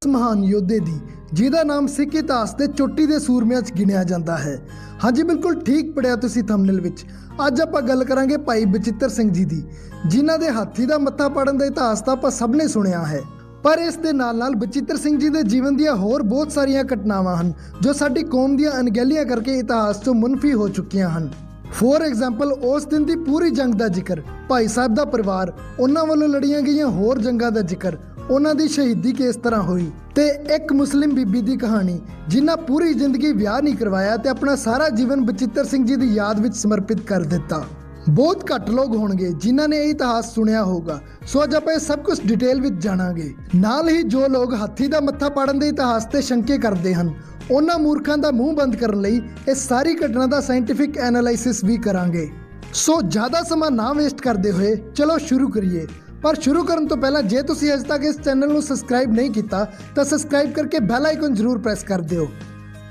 ਉਸ ਮਹਾਨ ਯੋਧੇ ਦੀ, ਜਿਹਦਾ ਨਾਮ ਸਿੱਖ ਇਤਿਹਾਸ ਦੇ ਚੋਟੀ ਦੇ ਸੂਰਮਿਆਂ 'ਚ ਗਿਣਿਆ ਜਾਂਦਾ ਹੈ। ਹਾਂਜੀ, ਬਿਲਕੁਲ ਠੀਕ ਪੜਿਆ ਤੁਸੀਂ ਥੰਬਨੇਲ ਵਿੱਚ। ਅੱਜ ਆਪਾਂ ਗੱਲ ਕਰਾਂਗੇ ਭਾਈ ਬਚਿੱਤਰ ਸਿੰਘ ਜੀ ਦੀ, ਜਿਨ੍ਹਾਂ ਦੇ ਹਾਥੀ ਦਾ ਮੱਥਾ ਪਾੜਨ ਦਾ ਇਤਿਹਾਸ ਤਾਂ ਆਪਾਂ ਸਭ ਨੇ ਸੁਣਿਆ ਹੈ। ਪਰ ਇਸ ਦੇ ਨਾਲ ਨਾਲ ਬਚਿੱਤਰ ਸਿੰਘ ਜੀ ਦੇ ਜੀਵਨ ਦੀਆਂ ਹੋਰ ਬਹੁਤ ਸਾਰੀਆਂ ਘਟਨਾਵਾਂ ਹਨ, ਜੋ ਸਾਡੀ ਕੌਮ ਦੀਆਂ ਅਣਗਹਿਲੀਆਂ ਕਰਕੇ ਇਤਿਹਾਸ ਤੋਂ ਮੁਨਫੀ ਹੋ ਚੁੱਕੀਆਂ ਹਨ। ਫੋਰ ਐਗਜ਼ਾਮਪਲ ਉਸ ਦਿਨ ਦੀ ਪੂਰੀ ਜੰਗ ਦਾ ਜ਼ਿਕਰ, ਭਾਈ ਸਾਹਿਬ ਦਾ ਪਰਿਵਾਰ, ਉਹਨਾਂ ਵੱਲੋਂ ਲੜੀਆਂ ਗਈਆਂ ਹੋਰ ਜੰਗਾਂ ਦਾ ਜ਼ਿਕਰ ਉਹਨਾਂ ਦੀ ਸ਼ਹੀਦੀ ਕਿਸ ਤਰ੍ਹਾਂ ਹੋਈ ਤੇ ਇੱਕ ਮੁਸਲਿਮ ਬੀਬੀ ਦੀ ਕਹਾਣੀ, ਜਿਨ੍ਹਾਂ ਪੂਰੀ ਜ਼ਿੰਦਗੀ ਵਿਆਹ ਨਹੀਂ ਕਰਵਾਇਆ ਤੇ ਆਪਣਾ ਸਾਰਾ ਜੀਵਨ ਬਚਿੱਤਰ ਸਿੰਘ ਜੀ ਦੀ ਯਾਦ ਵਿੱਚ ਸਮਰਪਿਤ ਕਰ ਦਿੱਤਾ। ਬਹੁਤ ਘੱਟ ਲੋਕ ਹੋਣਗੇ ਜਿਨ੍ਹਾਂ ਨੇ ਇਹ ਇਤਿਹਾਸ ਸੁਣਿਆ ਹੋਊਗਾ। ਸੋ ਅੱਜ ਆਪਾਂ ਇਹ ਸਭ ਕੁਝ ਡਿਟੇਲ ਵਿੱਚ ਜਾਣਾਂਗੇ। ਨਾਲ ਹੀ ਜੋ ਲੋਕ ਹਾਥੀ ਦਾ ਮੱਥਾ ਪਾੜਨ ਦੇ ਇਤਿਹਾਸ ਤੇ ਸ਼ੰਕੇ ਕਰਦੇ ਹਨ, ਉਹਨਾਂ ਮੂਰਖਾਂ ਦਾ ਮੂੰਹ ਬੰਦ ਕਰਨ ਲਈ ਇਹ ਸਾਰੀ ਘਟਨਾ ਦਾ ਸਾਇੰਟੀਫਿਕ ਐਨਾਲਾਈਸਿਸ ਵੀ ਕਰਾਂਗੇ। ਸੋ ਜ਼ਿਆਦਾ ਸਮਾਂ ਨਾ ਵੇਸਟ ਕਰਦੇ ਹੋਏ ਚਲੋ ਸ਼ੁਰੂ ਕਰੀਏ। ਪਰ ਸ਼ੁਰੂ ਕਰਨ ਤੋਂ ਪਹਿਲਾਂ ਜੇ ਤੁਸੀਂ ਅਜੇ ਤੱਕ ਇਸ ਚੈਨਲ ਨੂੰ ਸਬਸਕ੍ਰਾਈਬ ਨਹੀਂ ਕੀਤਾ, ਤਾਂ ਸਬਸਕ੍ਰਾਈਬ ਕਰਕੇ ਬੈਲ ਆਈਕਨ ਜ਼ਰੂਰ ਪ੍ਰੈਸ ਕਰ ਦਿਓ,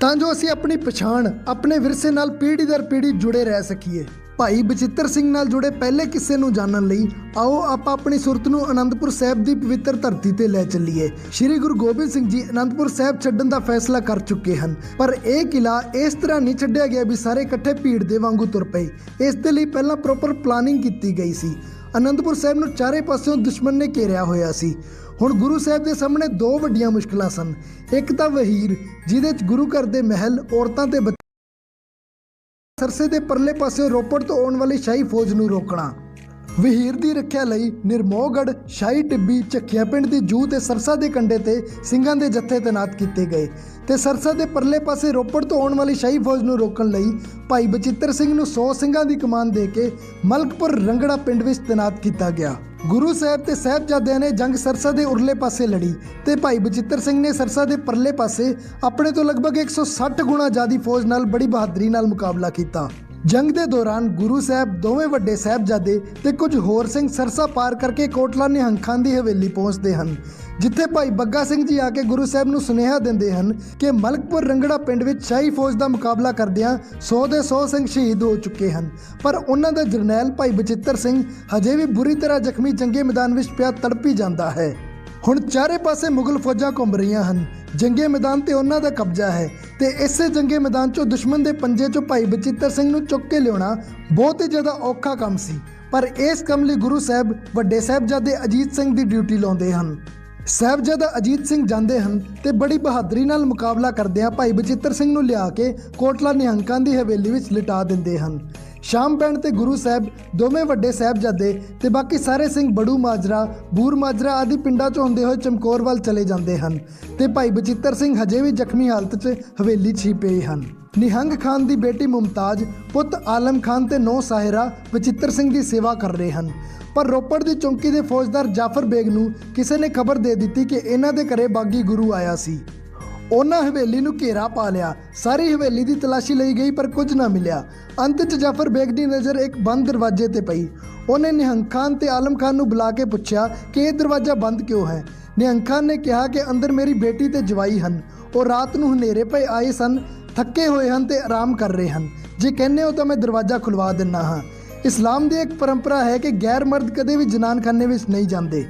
ਤਾਂ ਜੋ ਅਸੀਂ ਆਪਣੀ ਪਛਾਣ, ਆਪਣੇ ਵਿਰਸੇ ਨਾਲ ਪੀੜ੍ਹੀ ਦਰ ਪੀੜ੍ਹੀ ਜੁੜੇ ਰਹਿ ਸਕੀਏ। ਭਾਈ ਬਚਿੱਤਰ ਸਿੰਘ ਨਾਲ ਜੁੜੇ ਪਹਿਲੇ ਕਿੱਸੇ ਨੂੰ ਜਾਣਨ ਲਈ, ਆਓ ਆਪਾਂ ਆਪਣੀ ਸੁਰਤ ਨੂੰ ਅਨੰਦਪੁਰ ਸਾਹਿਬ ਦੀ ਪਵਿੱਤਰ ਧਰਤੀ ਤੇ ਲੈ ਚੱਲੀਏ। ਸ੍ਰੀ ਗੁਰੂ ਗੋਬਿੰਦ ਸਿੰਘ ਜੀ ਅਨੰਦਪੁਰ ਸਾਹਿਬ ਛੱਡਣ ਦਾ ਫੈਸਲਾ ਕਰ ਚੁੱਕੇ ਹਨ, ਪਰ ਇਹ ਕਿਲਾ ਇਸ ਤਰ੍ਹਾਂ ਨਹੀਂ ਛੱਡਿਆ ਗਿਆ ਵੀ ਸਾਰੇ ਇਕੱਠੇ ਭੀੜ ਦੇ ਵਾਂਗੂ ਤੁਰ ਪਏ। ਇਸ ਦੇ ਲਈ ਪਹਿਲਾਂ ਪ੍ਰੋਪਰ ਪਲਾਨਿੰਗ ਕੀਤੀ ਗਈ ਸੀ। ਅਨੰਦਪੁਰ ਸਾਹਿਬ ਨੂੰ ਚਾਰੇ ਪਾਸਿਓਂ ਦੁਸ਼ਮਣ ਨੇ ਘੇਰਿਆ ਹੋਇਆ ਸੀ। ਹੁਣ ਗੁਰੂ ਸਾਹਿਬ ਦੇ ਸਾਹਮਣੇ ਦੋ ਵੱਡੀਆਂ ਮੁਸ਼ਕਲਾਂ ਸਨ। ਇੱਕ ਤਾਂ ਵਹੀਰ, ਜਿਹਦੇ 'ਚ ਗੁਰੂ ਘਰ ਦੇ ਮਹਿਲ, ਔਰਤਾਂ ਤੇ ਬੱਚੇ, ਸਰਸੇ ਦੇ ਪਰਲੇ ਪਾਸੇ ਰੋਪੜ ਤੋਂ ਆਉਣ ਵਾਲੀ ਸ਼ਾਹੀ ਫੌਜ ਨੂੰ ਰੋਕਣਾ। ਵਹੀਰ ਦੀ ਰੱਖਿਆ ਲਈ ਨਿਰਮੋਹਗੜ ਸ਼ਾਹੀ ਟਿੱਬੀ, ਝੱਖੀਆਂ ਪਿੰਡ ਦੀ ਜੂਹ ਤੇ ਸਰਸਾ ਦੇ ਕੰਡੇ ਤੇ ਸਿੰਘਾਂ ਦੇ ਜੱਥੇ ਤੈਨਾਤ ਕੀਤੇ ਗਏ ਤੇ ਸਰਸਾ ਦੇ ਪਰਲੇ ਪਾਸੇ ਰੋਪੜ ਤੋਂ ਆਉਣ ਵਾਲੀ ਸ਼ਾਹੀ ਫੌਜ ਨੂੰ ਰੋਕਣ ਲਈ ਭਾਈ ਬਚਿੱਤਰ ਸਿੰਘ ਨੂੰ 100 ਸਿੰਘਾਂ ਦੀ ਕਮਾਨ ਦੇ ਕੇ ਮਲਕਪੁਰ ਰੰਗੜਾ ਪਿੰਡ ਵਿੱਚ ਤੈਨਾਤ ਕੀਤਾ ਗਿਆ। ਗੁਰੂ ਸਾਹਿਬ ਤੇ ਸਾਹਿਬਜ਼ਾਦਿਆਂ ਨੇ ਜੰਗ ਸਰਸਾ ਦੇ ਉਰਲੇ ਪਾਸੇ ਲੜੀ ਤੇ ਭਾਈ ਬਚਿੱਤਰ ਸਿੰਘ ਨੇ ਸਰਸਾ ਦੇ ਪਰਲੇ ਪਾਸੇ ਆਪਣੇ ਤੋਂ ਲਗਭਗ 160 ਗੁਣਾ ਜ਼ਿਆਦੀ ਫੌਜ ਨਾਲ ਬੜੀ ਬਹਾਦਰੀ ਨਾਲ ਮੁਕਾਬਲਾ ਕੀਤਾ। ਜੰਗ ਦੇ ਦੌਰਾਨ ਗੁਰੂ ਸਾਹਿਬ ਦੋਵੇਂ ਵੱਡੇ ਸਾਹਿਬਜ਼ਾਦੇ ਤੇ ਕੁਝ ਹੋਰ ਸਿੰਘ ਸਰਸਾ ਪਾਰ ਕਰਕੇ ਕੋਟਲਾ ਨਿਹੰਗ ਖਾਨ ਦੀ ਹਵੇਲੀ ਪਹੁੰਚਦੇ ਹਨ, ਜਿੱਥੇ ਭਾਈ ਬੱਗਾ ਸਿੰਘ ਜੀ ਆ ਕੇ ਗੁਰੂ ਸਾਹਿਬ ਨੂੰ ਸੁਨੇਹਾ ਦਿੰਦੇ ਹਨ ਕਿ ਮਲਕਪੁਰ ਰੰਗੜਾ ਪਿੰਡ ਵਿੱਚ ਸ਼ਾਹੀ ਫੌਜ ਦਾ ਮੁਕਾਬਲਾ ਕਰਦਿਆਂ 100 ਦੇ 100 ਸਿੰਘ ਸ਼ਹੀਦ ਹੋ ਚੁੱਕੇ ਹਨ। ਪਰ ਉਹਨਾਂ ਦਾ ਜਰਨੈਲ ਭਾਈ ਬਚਿੱਤਰ ਸਿੰਘ ਹਜੇ ਵੀ ਬੁਰੀ ਤਰ੍ਹਾਂ ਜ਼ਖਮੀ ਜੰਗੇ ਮੈਦਾਨ ਵਿੱਚ ਪਿਆ ਤੜਪੀ ਜਾਂਦਾ ਹੈ। ਹੁਣ ਚਾਰੇ ਪਾਸੇ ਮੁਗਲ ਫੌਜਾਂ ਘੁੰਮ ਰਹੀਆਂ ਹਨ। ਜੰਗੇ ਮੈਦਾਨ ਤੇ ਉਹਨਾਂ ਦਾ ਕਬਜ਼ਾ ਹੈ ਤੇ ਇਸੇ ਜੰਗੇ ਮੈਦਾਨ 'ਚੋਂ ਦੁਸ਼ਮਣ ਦੇ ਪੰਜੇ 'ਚੋਂ ਭਾਈ ਬਚਿੱਤਰ ਸਿੰਘ ਨੂੰ ਚੁੱਕ ਕੇ ਲਿਆਉਣਾ ਬਹੁਤ ਹੀ ਜ਼ਿਆਦਾ ਔਖਾ ਕੰਮ ਸੀ। ਪਰ ਇਸ ਕੰਮ ਲਈ ਗੁਰੂ ਸਾਹਿਬ, ਵੱਡੇ ਸਾਹਿਬਜ਼ਾਦੇ ਅਜੀਤ ਸਿੰਘ ਦੀ ਡਿਊਟੀ ਲਾਉਂਦੇ ਹਨ। ਸਾਹਿਬਜ਼ਾਦਾ ਅਜੀਤ ਸਿੰਘ ਜਾਂਦੇ ਹਨ ਤੇ ਬੜੀ ਬਹਾਦਰੀ ਨਾਲ ਮੁਕਾਬਲਾ ਕਰਦਿਆਂ ਭਾਈ ਬਚਿੱਤਰ ਸਿੰਘ ਨੂੰ ਲਿਆ ਕੇ ਕੋਟਲਾ ਨਿਹੰਕਾਂ ਦੀ ਹਵੇਲੀ ਵਿੱਚ ਲਿਟਾ ਦਿੰਦੇ ਹਨ। ਸ਼ਾਮ ਪੈਣ ਤੇ ਗੁਰੂ ਸਾਹਿਬ, ਦੋਵੇਂ ਵੱਡੇ ਸਾਹਿਬਜ਼ਾਦੇ ਤੇ ਬਾਕੀ ਸਾਰੇ ਸਿੰਘ ਬੜੂ ਮਾਜਰਾ, ਬੂਰ ਮਾਜਰਾ ਆਦਿ ਪਿੰਡਾਂ 'ਚ ਹੁੰਦੇ ਹੋਏ ਚਮਕੌਰ ਵੱਲ ਚਲੇ ਜਾਂਦੇ ਹਨ ਤੇ ਭਾਈ ਬਚਿੱਤਰ ਸਿੰਘ ਹਜੇ ਵੀ ਜ਼ਖਮੀ ਹਾਲਤ 'ਚ ਹਵੇਲੀ 'ਚ ਹੀ ਪਏ ਹਨ। ਨਿਹੰਗ ਖਾਨ ਦੀ ਬੇਟੀ ਮੁਮਤਾਜ, ਪੁੱਤ ਆਲਮ ਖਾਨ ਤੇ ਨੌ ਸਾਹਿਰਾ ਬਚਿੱਤਰ ਸਿੰਘ ਦੀ ਸੇਵਾ ਕਰ ਰਹੇ ਹਨ। ਪਰ ਰੋਪੜ ਦੀ ਚੌਂਕੀ ਦੇ ਫੌਜਦਾਰ ਜਾਫਰ ਬੇਗ ਨੂੰ ਕਿਸੇ ਨੇ ਖਬਰ ਦੇ ਦਿੱਤੀ ਕਿ ਇਹਨਾਂ ਦੇ ਘਰੇ ਬਾਗੀ ਗੁਰੂ ਆਇਆ ਸੀ। ਉਹਨਾਂ ਹਵੇਲੀ ਨੂੰ ਘੇਰਾ ਪਾ ਲਿਆ। ਸਾਰੀ ਹਵੇਲੀ ਦੀ ਤਲਾਸ਼ੀ ਲਈ ਗਈ, ਪਰ ਕੁਝ ਨਾ ਮਿਲਿਆ। ਅੰਤ 'ਚ ਜਾਫਰ ਬੇਗ ਦੀ ਨਜ਼ਰ ਇੱਕ ਬੰਦ ਦਰਵਾਜ਼ੇ ਤੇ ਪਈ। ਉਹਨੇ ਨਿਹੰਗ ਖਾਨ ਤੇ ਆਲਮ ਖਾਨ ਨੂੰ ਬੁਲਾ ਕੇ ਪੁੱਛਿਆ ਕਿ ਇਹ ਦਰਵਾਜ਼ਾ ਬੰਦ ਕਿਉਂ ਹੈ? ਨਿਹੰਗ ਖਾਨ ਨੇ ਕਿਹਾ ਕਿ ਅੰਦਰ ਮੇਰੀ ਬੇਟੀ ਤੇ ਜਵਾਈ ਹਨ। ਉਹ ਰਾਤ ਨੂੰ ਹਨੇਰੇ ਪਏ ਆਏ ਸਨ, ਥੱਕੇ ਹੋਏ ਹਨ ਤੇ ਆਰਾਮ ਕਰ ਰਹੇ ਹਨ। ਜੇ ਕਹਿੰਦੇ ਹੋ ਤਾਂ ਮੈਂ ਦਰਵਾਜ਼ਾ ਖੁਲਵਾ ਦਿੰਨਾ ਹਾਂ। ਇਸਲਾਮ ਦੀ ਇੱਕ ਪਰੰਪਰਾ ਹੈ ਕਿ ਗੈਰ ਮਰਦ ਕਦੇ ਵੀ ਜਨਾਨਖਾਨੇ ਵਿੱਚ ਨਹੀਂ ਜਾਂਦੇ।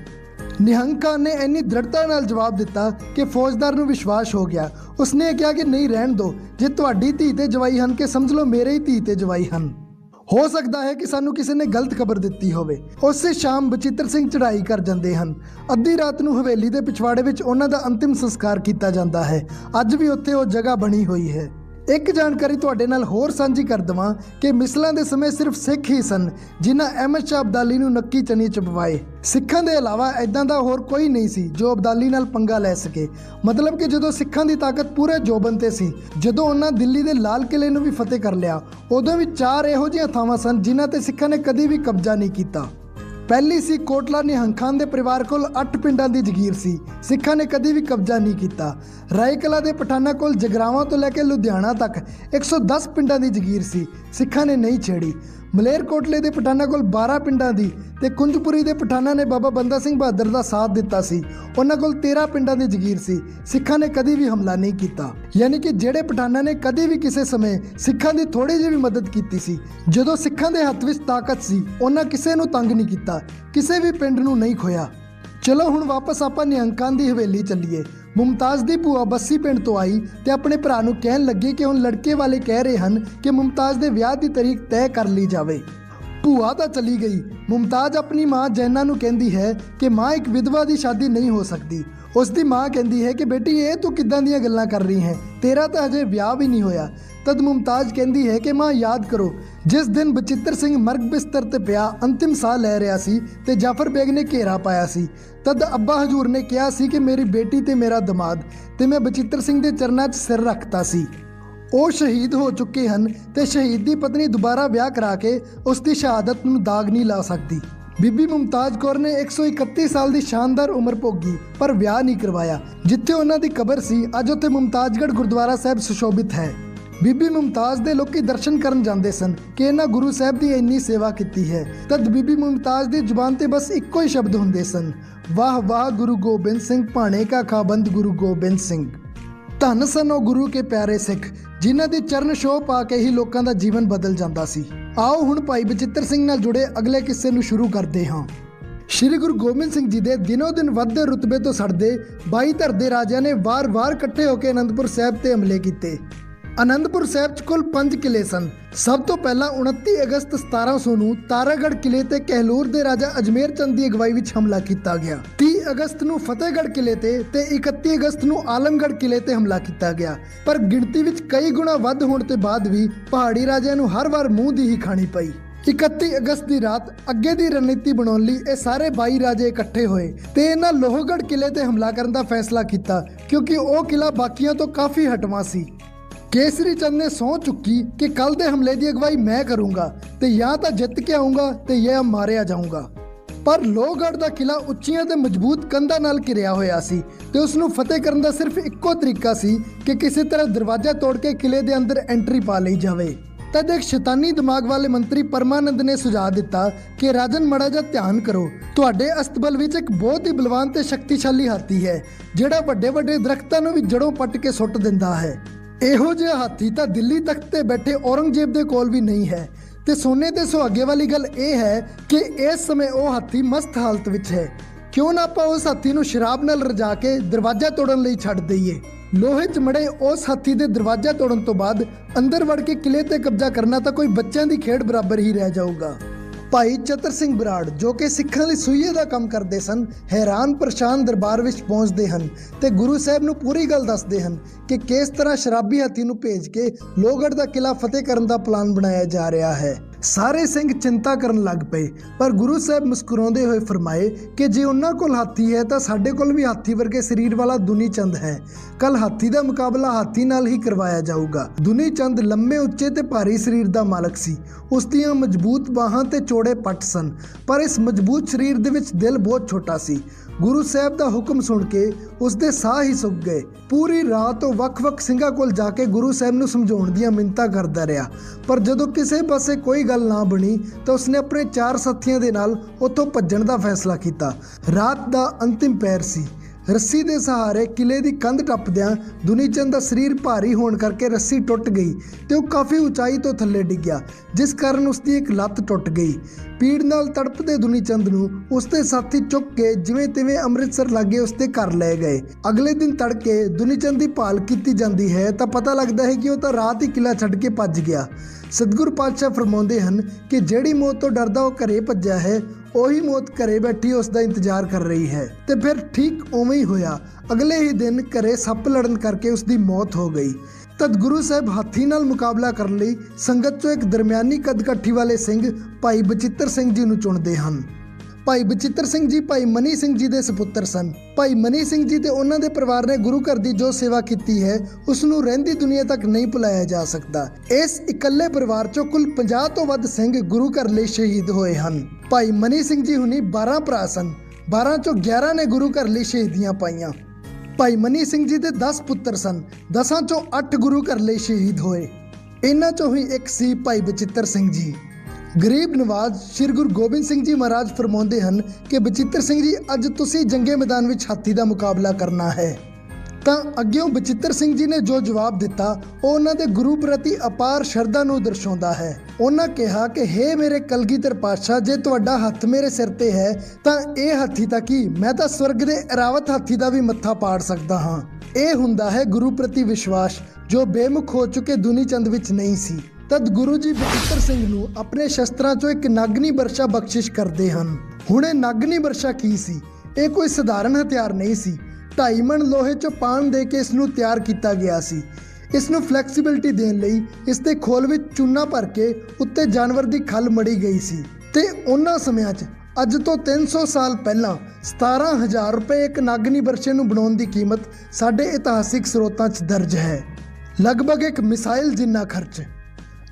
ਨਿਹੰਗ ਨੇ ਇੰਨੀ ਦ੍ਰਿੜਤਾ ਨਾਲ ਜਵਾਬ ਦਿੱਤਾ ਕਿ ਫੌਜਦਾਰ ਨੂੰ ਵਿਸ਼ਵਾਸ ਹੋ ਗਿਆ। ਉਸਨੇ ਕਿਹਾ ਕਿ ਨਹੀਂ, ਰਹਿਣ ਦਿਓ ਜੇ ਤੁਹਾਡੀ ਧੀ ਤੇ ਜਵਾਈ ਹਨ ਕਿ ਸਮਝ ਲਓ ਮੇਰੇ ਹੀ ਧੀ ਤੇ ਜਵਾਈ ਹਨ। ਹੋ ਸਕਦਾ ਹੈ ਕਿ ਸਾਨੂੰ ਕਿਸੇ ਨੇ ਗਲਤ ਖਬਰ ਦਿੱਤੀ ਹੋਵੇ। ਉਸੇ ਸ਼ਾਮ ਬਚਿੱਤਰ ਸਿੰਘ ਚੜ੍ਹਾਈ ਕਰ ਜਾਂਦੇ ਹਨ। ਅੱਧੀ ਰਾਤ ਨੂੰ ਹਵੇਲੀ ਦੇ ਪਿਛਵਾੜੇ ਵਿੱਚ ਉਹਨਾਂ ਦਾ ਅੰਤਿਮ ਸੰਸਕਾਰ ਕੀਤਾ ਜਾਂਦਾ ਹੈ। ਅੱਜ ਵੀ ਉੱਥੇ ਉਹ ਜਗ੍ਹਾ ਬਣੀ ਹੋਈ ਹੈ। ਇੱਕ ਜਾਣਕਾਰੀ ਤੁਹਾਡੇ ਨਾਲ ਹੋਰ ਸਾਂਝੀ ਕਰ ਦਵਾਂ ਕਿ ਮਿਸਲਾਂ ਦੇ ਸਮੇਂ ਸਿਰਫ ਸਿੱਖ ਹੀ ਸਨ, ਜਿਨ੍ਹਾਂ ਅਹਿਮਦ ਸ਼ਾਹ ਅਬਦਾਲੀ ਨੂੰ ਨੱਕੀ ਚਨੀ ਚਪਵਾਏ ਸਿੱਖਾਂ ਦੇ ਇਲਾਵਾ ਐਦਾਂ ਦਾ ਹੋਰ ਕੋਈ ਨਹੀਂ ਸੀ ਜੋ ਅਬਦਾਲੀ ਨਾਲ ਪੰਗਾ ਲੈ ਸਕੇ। ਮਤਲਬ ਕਿ ਜਦੋਂ ਸਿੱਖਾਂ ਦੀ ਤਾਕਤ ਪੂਰੇ ਜੋਬਨ ਤੇ ਸੀ, ਜਦੋਂ ਉਹਨਾਂ ਦਿੱਲੀ ਦੇ ਲਾਲ ਕਿਲੇ ਨੂੰ ਵੀ ਫਤਿਹ ਕਰ ਲਿਆ, ਉਦੋਂ ਵੀ ਚਾਰ ਇਹੋ ਜਿਹੀਆਂ ਥਾਵਾਂ ਸਨ ਜਿਨ੍ਹਾਂ ਤੇ ਸਿੱਖਾਂ ਨੇ ਕਦੀ ਵੀ ਕਬਜ਼ਾ ਨਹੀਂ ਕੀਤਾ। ਪਹਿਲੀ ਸੀ ਕੋਟਲਾ ਨਿਹੰਗ ਖਾਨ ਦੇ ਪਰਿਵਾਰ ਕੋਲ 8 ਪਿੰਡਾਂ ਦੀ ਜ਼ਗੀਰ ਸੀ। ਸਿੱਖਾਂ ਨੇ ਕਦੀ ਵੀ ਕਬਜ਼ਾ ਨਹੀਂ ਕੀਤਾ। ਰਾਏਕਲਾ ਦੇ ਪਠਾਨਾ ਕੋਲ ਜਗਰਾਵਾਂ ਤੋਂ ਲੈ ਕੇ ਲੁਧਿਆਣਾ ਤੱਕ 110 ਪਿੰਡਾਂ ਦੀ ਜ਼ਗੀਰ ਸੀ। ਸਿੱਖਾਂ ਨੇ ਨਹੀਂ ਛੇੜੀ। ਮਲੇਰਕੋਟਲੇ ਦੇ ਪਠਾਨਾਂ ਕੋਲ 12 ਪਿੰਡਾਂ ਦੀ ਤੇ ਕੁੰਜਪੁਰੀ ਦੇ ਪਠਾਨਾਂ ਨੇ ਬਾਬਾ ਬੰਦਾ ਸਿੰਘ ਬਹਾਦਰ ਦਾ ਸਾਥ ਦਿੱਤਾ ਸੀ। ਉਹਨਾਂ ਕੋਲ 13 ਪਿੰਡਾਂ ਦੀ ਜ਼ਗੀਰ ਸੀ। ਸਿੱਖਾਂ ਨੇ ਕਦੀ ਵੀ ਹਮਲਾ ਨਹੀਂ ਕੀਤਾ। ਯਾਨੀ ਕਿ ਜਿਹੜੇ ਪਠਾਨਾਂ ਨੇ ਕਦੀ ਵੀ ਕਿਸੇ ਸਮੇਂ ਸਿੱਖਾਂ ਦੀ ਥੋੜੀ ਜਿਹੀ ਵੀ ਮਦਦ ਕੀਤੀ ਸੀ। ਜਦੋਂ ਸਿੱਖਾਂ ਦੇ ਹੱਥ ਵਿੱਚ ਤਾਕਤ ਸੀ, ਉਹਨਾਂ ਕਿਸੇ ਨੂੰ ਤੰਗ ਨਹੀਂ ਕੀਤਾ, ਕਿਸੇ ਵੀ ਪਿੰਡ ਨੂੰ ਨਹੀਂ ਖੋਇਆ। ਚਲੋ ਹੁਣ ਵਾਪਸ ਆਪਾਂ ਨਿਹੰਕਾਂ ਦੀ ਹਵੇਲੀ ਚੱਲੀਏ। ਮੁਮਤਾਜ਼ ਦੀ ਭੂਆ ਬੱਸੀ ਪਿੰਡ ਤੋਂ ਆਈ ਤੇ ਆਪਣੇ ਭਰਾ ਨੂੰ ਕਹਿਣ ਲੱਗੀ ਕਿ ਹੁਣ ਲੜਕੇ ਵਾਲੇ ਕਹਿ ਰਹੇ ਹਨ ਕਿ ਮੁਮਤਾਜ਼ ਦੇ ਵਿਆਹ ਦੀ ਤਾਰੀਖ ਤੈਅ ਕਰ ਲਈ ਜਾਵੇ। ਭੂਆ ਤਾਂ ਚਲੀ ਗਈ। ਮੁਮਤਾਜ਼ ਆਪਣੀ ਮਾਂ ਜੈਨਾ ਨੂੰ ਕਹਿੰਦੀ ਹੈ ਕਿ ਮਾਂ ਇੱਕ ਵਿਧਵਾ ਦੀ ਸ਼ਾਦੀ ਨਹੀਂ ਹੋ ਸਕਦੀ। ਉਸ ਦੀ ਮਾਂ ਕਹਿੰਦੀ ਹੈ ਕਿ ਬੇਟੀ, ਇਹ ਤੂੰ ਕਿੱਦਾਂ ਦੀਆਂ ਗੱਲਾਂ ਕਰ ਰਹੀ ਹੈ? ਤੇਰਾ ਤਾਂ ਅਜੇ ਵਿਆਹ ਵੀ ਨਹੀਂ ਹੋਇਆ। ਤਦ ਮੁਮਤਾਜ਼ ਕਹਿੰਦੀ ਹੈ ਕਿ ਮਾਂ ਯਾਦ ਕਰੋ, ਜਿਸ ਦਿਨ ਬਚਿੱਤਰ ਸਿੰਘ ਮਰਗ ਬਿਸਤਰ ਤੇ ਪਿਆ, ਅੰਤਿਮ ਸਾਹ ਲੈ ਰਿਹਾ ਸੀ ਤੇ ਜਾਫਰ ਬੇਗ ਨੇ ਘੇਰਾ ਪਾਇਆ ਸੀ। ਤਦ ਅੱਬਾ ਹਜੂਰ ਨੇ ਕਿਹਾ ਸੀ ਕਿ ਮੇਰੀ ਬੇਟੀ ਤੇ ਮੇਰਾ ਦਮਾਦ ਤੇ ਮੈਂ ਬਚਿੱਤਰ ਸਿੰਘ ਦੇ ਚਰਨਾਂ 'ਚ ਸਿਰ ਰੱਖਤਾ ਸੀ। ਉਹ ਸ਼ਹੀਦ ਹੋ ਚੁੱਕੇ ਹਨ ਤੇ ਸ਼ਹੀਦ ਦੀ ਪਤਨੀ ਦੁਬਾਰਾ ਵਿਆਹ ਕਰਾ ਕੇ ਉਸ ਦੀ ਸ਼ਹਾਦਤ ਨੂੰ ਦਾਗ ਨਹੀਂ ਲਾ ਸਕਦੀ। ਬੀਬੀ ਮੁਮਤਾਜ਼ ਕੌਰ ਨੇ 131 ਸਾਲ ਦੀ ਸ਼ਾਨਦਾਰ ਉਮਰ ਭੋਗੀ, ਪਰ ਵਿਆਹ ਨਹੀਂ ਕਰਵਾਇਆ, ਜਿੱਥੇ ਉਹਨਾਂ ਦੀ ਕਬਰ ਸੀ, ਅੱਜ ਉੱਥੇ ਮੁਮਤਾਜ਼ਗੜ੍ਹ ਗੁਰਦੁਆਰਾ ਸਾਹਿਬ ਸੁਸ਼ੋਭਿਤ ਹੈ। ਬੀਬੀ ਮੁਮਤਾਜ਼ ਦੇ ਲੋਕੀ ਦਰਸ਼ਨ ਕਰਨ ਜਾਂਦੇ ਸਨ ਕਿ ਇਹਨਾਂ ਗੁਰੂ ਸਾਹਿਬ ਦੀ ਇੰਨੀ ਸੇਵਾ ਕੀਤੀ ਹੈ। ਤਦ ਬੀਬੀ ਮੁਮਤਾਜ਼ ਦੀ ਜ਼ੁਬਾਨ ਤੇ ਬਸ ਇੱਕੋ ਹੀ ਸ਼ਬਦ ਹੁੰਦੇ ਸਨ, ਵਾਹ ਵਾਹ ਗੁਰੂ ਗੋਬਿੰਦ ਸਿੰਘ, ਭਾਣੇ ਕਾ ਖਾਬੰਦ ਗੁਰੂ ਗੋਬਿੰਦ ਸਿੰਘ। ਧੰਨ ਸਨ ਉਹ ਗੁਰੂ ਕੇ ਪਿਆਰੇ ਸਿੱਖ, ਜਿਨ੍ਹਾਂ ਦੀ ਚਰਨ ਛੋਹ ਪਾ ਕੇ ਹੀ ਲੋਕਾਂ ਦਾ ਜੀਵਨ ਬਦਲ ਜਾਂਦਾ ਸੀ। ਆਓ ਹੁਣ ਭਾਈ ਬਚਿੱਤਰ ਸਿੰਘ ਨਾਲ ਜੁੜੇ ਅਗਲੇ ਕਿੱਸੇ ਨੂੰ ਸ਼ੁਰੂ ਕਰਦੇ ਹਾਂ। ਸ਼੍ਰੀ ਗੁਰੂ ਗੋਬਿੰਦ ਸਿੰਘ ਜੀ ਦੇ ਦਿਨੋ ਦਿਨ ਵੱਧਦੇ ਰੁਤਬੇ ਤੋਂ ਸੜਦੇ 22 ਧਰ ਦੇ ਰਾਜਿਆਂ ਨੇ ਵਾਰ-ਵਾਰ ਇਕੱਠੇ ਹੋ ਕੇ ਅਨੰਦਪੁਰ ਸਾਹਿਬ ਤੇ ਹਮਲੇ ਕੀਤੇ। ਅਨੰਦਪੁਰ ਸਾਹਿਬ 'ਚ ਕੁੱਲ 5 ਕਿਲੇ ਸਨ। ਸਭ ਤੋਂ ਪਹਿਲਾਂ 29 ਅਗਸਤ 1700 ਨੂੰ ਤਾਰਾਗੜ੍ਹ ਕਿਲੇ ਤੇ ਕਹਿਲੂਰ ਦੇ ਰਾਜਾ ਅਜਮੇਰ ਚੰਦ ਦੀ ਅਗਵਾਈ ਵਿੱਚ ਹਮਲਾ ਕੀਤਾ ਗਿਆ। 30 ਅਗਸਤ ਨੂੰ ਫਤਿਹਗੜ੍ਹ ਕਿਲੇ ਤੇ ਤੇ 31 ਅਗਸਤ ਨੂੰ ਆਲਮਗੜ੍ਹ ਕਿਲੇ ਤੇ ਹਮਲਾ ਕੀਤਾ ਗਿਆ। ਪਰ ਗਿਣਤੀ ਵਿੱਚ ਕਈ ਗੁਣਾ ਵੱਧ ਹੋਣ ਤੇ ਬਾਅਦ ਵੀ ਪਹਾੜੀ ਰਾਜਿਆਂ ਨੂੰ ਹਰ ਵਾਰ ਮੂੰਹ ਦੀ ਹੀ ਖਾਣੀ ਪਈ। 31 ਅਗਸਤ ਦੀ ਰਾਤ ਅੱਗੇ ਦੀ ਰਣਨੀਤੀ ਬਣਾਉਣ ਲਈ ਇਹ ਸਾਰੇ 22 ਰਾਜੇ ਇਕੱਠੇ ਹੋਏ ਤੇ ਇਹਨਾਂ ਲੋਹਗੜ੍ਹ ਕਿਲੇ ਤੇ ਹਮਲਾ ਕਰਨ ਦਾ ਫੈਸਲਾ ਕੀਤਾ, ਕਿਉਂਕਿ ਉਹ ਕਿਲਾ ਬਾਕੀਆਂ ਤੋਂ ਕਾਫੀ ਹਟਵਾ ਸੀ। ਕੇਸਰੀ ਚੰਦ ਨੇ ਸਹੁੰ ਚੁੱਕੀ ਕਿ ਕੱਲ ਦੇ ਹਮਲੇ ਦੀ ਅਗਵਾਈ ਮੈਂ ਕਰੂੰਗਾ ਤੇ ਜਾਂ ਤਾਂ ਜਿੱਤ ਕੇ ਆਉਂਗਾ ਤੇ ਜਾਂ ਮਾਰਿਆ ਜਾਊਂਗਾ। ਪਰ ਲੋਹਗੜ੍ਹ ਦਾ ਕਿਲਾ ਉੱਚੀਆਂ ਤੇ ਮਜ਼ਬੂਤ ਕੰਧਾਂ ਨਾਲ ਘਿਰਿਆ ਹੋਇਆ ਸੀ ਤੇ ਉਸ ਨੂੰ ਫਤਿਹ ਕਰਨ ਦਾ ਸਿਰਫ ਇੱਕੋ ਤਰੀਕਾ ਸੀ ਕਿ ਕਿਸੇ ਤਰ੍ਹਾਂ ਦਰਵਾਜ਼ਾ ਤੋੜ ਕੇ ਕਿਲੇ ਦੇ ਅੰਦਰ ਐਂਟਰੀ ਪਾ ਲਈ ਜਾਵੇ। ਤਦ ਇੱਕ ਸ਼ੈਤਾਨੀ ਦਿਮਾਗ ਵਾਲੇ ਮੰਤਰੀ ਪਰਮਾਨੰਦ ਨੇ ਸੁਝਾਅ ਦਿੱਤਾ ਕਿ ਰਾਜਨ ਮੜਾ ਜਾ ਧਿਆਨ ਕਰੋ। ਤੁਹਾਡੇ ਅਸਤਬਲ ਵਿੱਚ ਇੱਕ ਬਹੁਤ ਹੀ ਬਲਵਾਨ ਤੇ ਸ਼ਕਤੀਸ਼ਾਲੀ ਹਾਥੀ ਹੈ, ਜਿਹੜਾ ਵੱਡੇ ਵੱਡੇ ਦਰਖਤਾਂ ਨੂੰ ਵੀ ਜੜੋਂ ਪੱਟ ਕੇ ਸੁੱਟ ਦਿੰਦਾ ਹੈ। ਇਹੋ ਜਿਹਾ ਹਾਥੀ ਤਾਂ ਦਿੱਲੀ ਤਖਤ ਤੇ ਬੈਠੇ ਔਰੰਗਜ਼ੇਬ ਦੇ ਕੋਲ ਵੀ ਨਹੀਂ ਹੈ। ਤੇ ਸੋਨੇ ਤੇ ਸੁਹਾਗੇ ਵਾਲੀ ਗੱਲ ਇਹ ਹੈ ਕਿ ਇਸ ਸਮੇਂ ਉਹ ਹਾਥੀ ਮਸਤ ਹਾਲਤ ਵਿੱਚ ਹੈ। ਕਿਉਂ ਨਾ ਆਪਾਂ ਉਸ ਹਾਥੀ ਨੂੰ ਸ਼ਰਾਬ ਨਾਲ ਰਜਾ ਕੇ ਦਰਵਾਜ਼ਾ ਤੋੜਨ ਲਈ ਛੱਡ ਦਈਏ। ਲੋਹੇ 'ਚ ਮੜੇ ਉਸ ਹਾਥੀ ਦੇ ਦਰਵਾਜ਼ਾ ਤੋੜਨ ਤੋਂ ਬਾਅਦ ਅੰਦਰ ਵੜ ਕੇ ਕਿਲੇ ਤੇ ਕਬਜ਼ਾ ਕਰਨਾ ਤਾਂ ਕੋਈ ਬੱਚਿਆਂ ਦੀ ਖੇਡ ਬਰਾਬਰ ਹੀ ਰਹਿ ਜਾਊਗਾ। ਭਾਈ ਚਤਰ ਸਿੰਘ ਬਰਾੜ, ਜੋ ਕਿ ਸਿੱਖਾਂ ਲਈ ਸੂਈਏ ਦਾ ਕੰਮ ਕਰਦੇ ਸਨ, ਹੈਰਾਨ ਪਰੇਸ਼ਾਨ ਦਰਬਾਰ ਵਿੱਚ ਪਹੁੰਚਦੇ ਹਨ ਤੇ ਗੁਰੂ ਸਾਹਿਬ ਨੂੰ ਪੂਰੀ ਗੱਲ ਦੱਸਦੇ ਹਨ ਕਿ ਕਿਸ ਤਰ੍ਹਾਂ ਸ਼ਰਾਬੀ ਹਾਥੀ ਨੂੰ ਭੇਜ ਕੇ ਲੋਹਗੜ੍ਹ ਦਾ ਕਿਲਾ ਫਤਿਹ ਕਰਨ ਦਾ ਪਲਾਨ ਬਣਾਇਆ ਜਾ ਰਿਹਾ ਹੈ। ਸਾਰੇ ਸਿੰਘ ਚਿੰਤਾ ਕਰਨ ਲੱਗ ਪਏ, ਪਰ ਗੁਰੂ ਸਾਹਿਬ ਮੁਸਕਰਾਉਂਦੇ ਹੋਏ ਫਰਮਾਏ ਕਿ ਜੇ ਉਹਨਾਂ ਕੋਲ ਹਾਥੀ ਹੈ ਤਾਂ ਸਾਡੇ ਕੋਲ ਵੀ ਹਾਥੀ ਵਰਗੇ ਸਰੀਰ ਵਾਲਾ ਦੁਨੀ ਚੰਦ ਹੈ। ਕੱਲ ਹਾਥੀ ਦਾ ਮੁਕਾਬਲਾ ਹਾਥੀ ਨਾਲ ਹੀ ਕਰਵਾਇਆ ਜਾਊਗਾ। ਦੁਨੀ ਚੰਦ ਲੰਮੇ ਉੱਚੇ ਤੇ ਭਾਰੀ ਸਰੀਰ ਦਾ ਮਾਲਕ ਸੀ। ਉਸ ਦੀਆਂ ਮਜ਼ਬੂਤ ਬਾਹਾਂ ਤੇ ਚੌੜੇ ਪੱਟ ਸਨ, ਪਰ ਇਸ ਮਜ਼ਬੂਤ ਸਰੀਰ ਦੇ ਵਿੱਚ ਦਿਲ ਬਹੁਤ ਛੋਟਾ ਸੀ। ਗੁਰੂ ਸਾਹਿਬ ਦਾ ਹੁਕਮ ਸੁਣ ਕੇ ਉਸ ਦੇ ਸਾਹ ਹੀ ਸੁੱਕ ਗਏ। ਪੂਰੀ ਰਾਤ ਉਹ ਵੱਖ-ਵੱਖ ਸਿੰਘਾਂ ਕੋਲ ਜਾ ਕੇ ਗੁਰੂ ਸਾਹਿਬ ਨੂੰ ਸਮਝਾਉਣ ਦੀਆਂ ਮਿੰਨਤਾਂ ਕਰਦਾ ਰਿਹਾ। ਪਰ ਜਦੋਂ ਕਿਸੇ ਪਾਸੇ ਕੋਈ ਗੱਲ ਨਾ ਬਣੀ, ਤਾਂ ਉਸਨੇ ਆਪਣੇ ਚਾਰ ਸਾਥੀਆਂ ਦੇ ਨਾਲ ਉੱਥੋਂ ਭੱਜਣ ਦਾ ਫੈਸਲਾ ਕੀਤਾ। ਰਾਤ ਦਾ ਅੰਤਿਮ ਪੈਰ ਸੀ। ਰੱਸੀ ਦੇ ਸਹਾਰੇ ਕਿਲੇ ਦੀ ਕੰਧ ਟੱਪਦਿਆਂ ਦੁਨੀਚੰਦ ਦਾ ਸਰੀਰ ਭਾਰੀ ਹੋਣ ਕਰਕੇ ਰੱਸੀ ਟੁੱਟ ਗਈ ਤੇ ਉਹ ਕਾਫੀ ਉਚਾਈ ਤੋਂ ਥੱਲੇ ਡਿੱਗਿਆ, ਜਿਸ ਕਾਰਨ ਉਸ ਦੀ ਇੱਕ ਲੱਤ ਟੁੱਟ ਗਈ। ਪੀੜ ਨਾਲ ਤੜਪਦੇ ਦੁਨੀਚੰਦ ਨੂੰ ਉਸ ਦੇ ਸਾਥੀ ਚੁੱਕ ਕੇ ਜਿਵੇਂ ਤਿਵੇਂ ਅੰਮ੍ਰਿਤਸਰ ਲਾਗੇ ਉਸ ਦੇ ਘਰ ਲੈ ਗਏ। ਅਗਲੇ ਦਿਨ ਤੜਕੇ ਦੁਨੀਚੰਦ ਦੀ ਭਾਲ ਕੀਤੀ ਜਾਂਦੀ ਹੈ ਤਾਂ ਪਤਾ ਲੱਗਦਾ ਹੈ ਕਿ ਉਹ ਤਾਂ ਰਾਤ ਹੀ ਕਿਲਾ ਛੱਡ ਕੇ ਭੱਜ ਗਿਆ। ਸਤਿਗੁਰ ਪਾਤਸ਼ਾਹ ਫਰਮਾਉਂਦੇ ਹਨ ਕਿ ਜਿਹੜੀ ਮੌਤ ਤੋਂ ਡਰਦਾ ਉਹ ਘਰੇ ਭੱਜਿਆ ਹੈ, ਉਹੀ ਮੌਤ ਘਰੇ ਬੈਠੀ ਉਸ ਦਾ ਇੰਤਜ਼ਾਰ ਕਰ ਰਹੀ ਹੈ। ਤੇ ਫਿਰ ਠੀਕ ਉਵੇਂ ਹੀ ਹੋਇਆ। ਅਗਲੇ ਹੀ ਦਿਨ ਘਰੇ ਸੱਪ ਲੜਨ ਕਰਕੇ ਉਸ ਦੀ ਮੌਤ ਹੋ ਗਈ। ਤਦ ਗੁਰੂ ਸਾਹਿਬ ਹਾਥੀ ਨਾਲ ਮੁਕਾਬਲਾ ਕਰਨ ਲਈ ਸੰਗਤ ਚੋਂ ਇੱਕ ਦਰਮਿਆਨੀ ਕੱਦ ਕਾਠੀ ਵਾਲੇ ਸਿੰਘ ਭਾਈ ਬਚਿੱਤਰ ਸਿੰਘ ਜੀ ਨੂੰ ਚੁਣਦੇ ਹਨ। ਭਾਈ ਬਚਿੱਤਰ ਸਿੰਘ ਜੀ, ਭਾਈ ਮਨੀ ਸਿੰਘ ਜੀ ਦੇ ਸੁਪੁੱਤਰ ਸਨ। ਭਾਈ ਮਨੀ ਸਿੰਘ ਜੀ ਤੇ ਉਹਨਾਂ ਦੇ ਪਰਿਵਾਰ ਨੇ ਗੁਰੂ ਘਰ ਦੀ ਜੋ ਸੇਵਾ ਕੀਤੀ ਹੈ ਉਸ ਨੂੰ ਰਹਿੰਦੀ ਦੁਨੀਆ ਤੱਕ ਨਹੀਂ ਭੁਲਾਇਆ ਜਾ ਸਕਦਾ। ਇਸ ਇਕੱਲੇ ਪਰਿਵਾਰ ਚੋਂ ਕੁੱਲ 50 ਤੋਂ ਵੱਧ ਸਿੰਘ ਗੁਰੂ ਘਰ ਲਈ ਸ਼ਹੀਦ ਹੋਏ ਹਨ। ਭਾਈ ਮਨੀ ਸਿੰਘ ਜੀ ਹੁਣੀ 12 ਭਰਾ ਸਨ। 12 ਚੋਂ 11 ਨੇ ਗੁਰੂ ਘਰ ਲਈ ਸ਼ਹੀਦੀਆਂ ਪਾਈਆਂ। ਭਾਈ ਮਨੀ ਸਿੰਘ ਜੀ ਦੇ 10 ਪੁੱਤਰ ਸਨ। 10 ਚੋਂ 8 ਗੁਰੂ ਘਰ ਲਈ ਸ਼ਹੀਦ ਹੋਏ। ਇਹਨਾਂ ਚੋਂ ਹੀ ਇੱਕ ਸੀ ਭਾਈ ਬਚਿੱਤਰ ਸਿੰਘ ਜੀ। ਗਰੀਬ ਨਵਾਜ਼ ਸ੍ਰੀ ਗੁਰੂ ਗੋਬਿੰਦ ਸਿੰਘ ਜੀ ਮਹਾਰਾਜ ਫਰਮਾਉਂਦੇ ਹਨ ਕਿ ਬਚਿੱਤਰ ਸਿੰਘ ਜੀ, ਅੱਜ ਤੁਸੀਂ ਜੰਗੇ ਮੈਦਾਨ ਵਿੱਚ ਹਾਥੀ ਦਾ ਮੁਕਾਬਲਾ ਕਰਨਾ ਹੈ। ਤਾਂ ਅੱਗਿਓਂ ਬਚਿੱਤਰ ਸਿੰਘ ਜੀ ਨੇ ਜੋ ਜਵਾਬ ਦਿੱਤਾ, ਉਹ ਉਹਨਾਂ ਦੇ ਗੁਰੂ ਪ੍ਰਤੀ ਅਪਾਰ ਸ਼ਰਧਾ ਨੂੰ ਦਰਸਾਉਂਦਾ ਹੈ। ਉਹਨਾਂ ਕਿਹਾ ਕਿ, ਹੇ ਮੇਰੇ ਕਲਗੀਧਰ ਪਾਤਸ਼ਾਹ, ਜੇ ਤੁਹਾਡਾ ਹੱਥ ਮੇਰੇ ਸਿਰ ਤੇ ਹੈ, ਤਾਂ ਇਹ ਹਾਥੀ ਤਾਂ ਕੀ? ਮੈਂ ਤਾਂ ਸਵਰਗ ਦੇ ਇਰਾਵਤ ਹਾਥੀ ਦਾ ਵੀ ਮੱਥਾ ਪਾੜ ਸਕਦਾ ਹਾਂ। ਇਹ ਹੁੰਦਾ ਹੈ ਗੁਰੂ ਪ੍ਰਤੀ ਵਿਸ਼ਵਾਸ, ਜੋ ਬੇਮੁਖ ਹੋ ਚੁੱਕੇ ਦੁਨੀ ਚੰਦ ਵਿੱਚ ਨਹੀਂ ਸੀ। ਤਦ ਗੁਰੂ ਜੀ ਬਚਿੱਤਰ ਸਿੰਘ ਨੂੰ ਆਪਣੇ ਸ਼ਸਤਰਾਂ 'ਚੋਂ ਇੱਕ ਨਾਗਨੀ ਵਰਸ਼ਾ ਬਖਸ਼ਿਸ਼ ਕਰਦੇ ਹਨ। ਹੁਣ ਇਹ ਨਾਗਨੀ ਵਰਸ਼ਾ ਕੀ ਸੀ? ਇਹ ਕੋਈ ਸਧਾਰਨ ਹਥਿਆਰ ਨਹੀਂ ਸੀ। ਢਾਈ ਮਣ ਲੋਹੇ 'ਚੋਂ ਪਾਣ ਦੇ ਕੇ ਇਸ ਨੂੰ ਤਿਆਰ ਕੀਤਾ ਗਿਆ ਸੀ। ਇਸ ਨੂੰ ਫਲੈਕਸੀਬਿਲਟੀ ਦੇਣ ਲਈ ਇਸ ਦੇ ਖੋਲ ਵਿੱਚ ਚੂਨਾ ਭਰ ਕੇ ਉੱਤੇ ਜਾਨਵਰ ਦੀ ਖੱਲ ਮੜੀ ਗਈ ਸੀ। ਤੇ ਉਹਨਾਂ ਸਮਿਆਂ 'ਚ ਅੱਜ ਤੋਂ 300 ਸਾਲ ਪਹਿਲਾਂ 17000 ਰੁਪਏ ਇੱਕ ਨਾਗਨੀ ਵਰਸ਼ੇ ਨੂੰ ਬਣਾਉਣ ਦੀ ਕੀਮਤ ਸਾਡੇ ਇਤਿਹਾਸਿਕ ਸਰੋਤਾਂ 'ਚ ਦਰਜ ਹੈ। ਲਗਭਗ ਇੱਕ ਮਿਸਾਈਲ ਜਿੰਨਾ ਖਰਚ